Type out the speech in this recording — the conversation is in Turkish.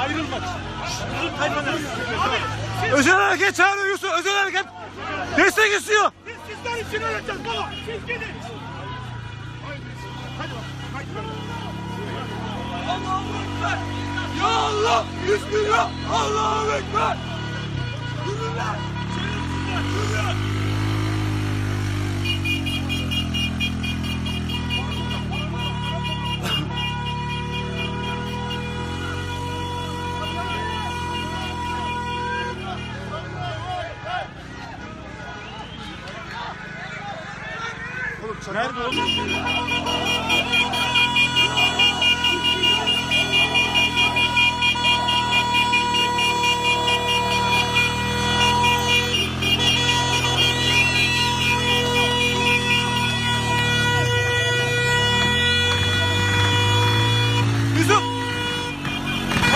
Ayrılmak. Bizim tayfalar. Özel hareket çağırıyor Yusuf. Özel hareket. Destek istiyor. biz sizler için öleceğiz baba. Siz gidin. Hadi bak. Hadi bak. Ya Allah. Bismillah. Allahu Ekber. Nerede oğlum?